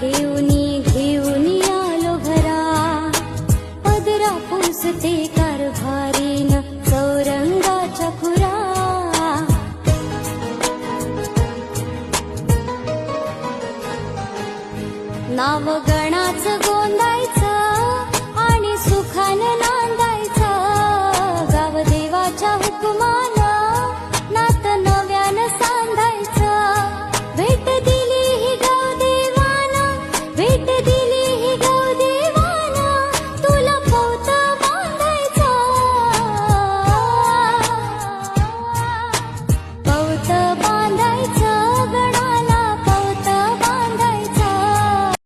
घेऊनी घेऊनी आलो घरा. पदरा पुसते कारभारीन चौरंगाच्या खुरा. नाव गणाच गोंदायचं आणि सुखानं नांदायचं. गाव देवाच्या सांधायचं भेट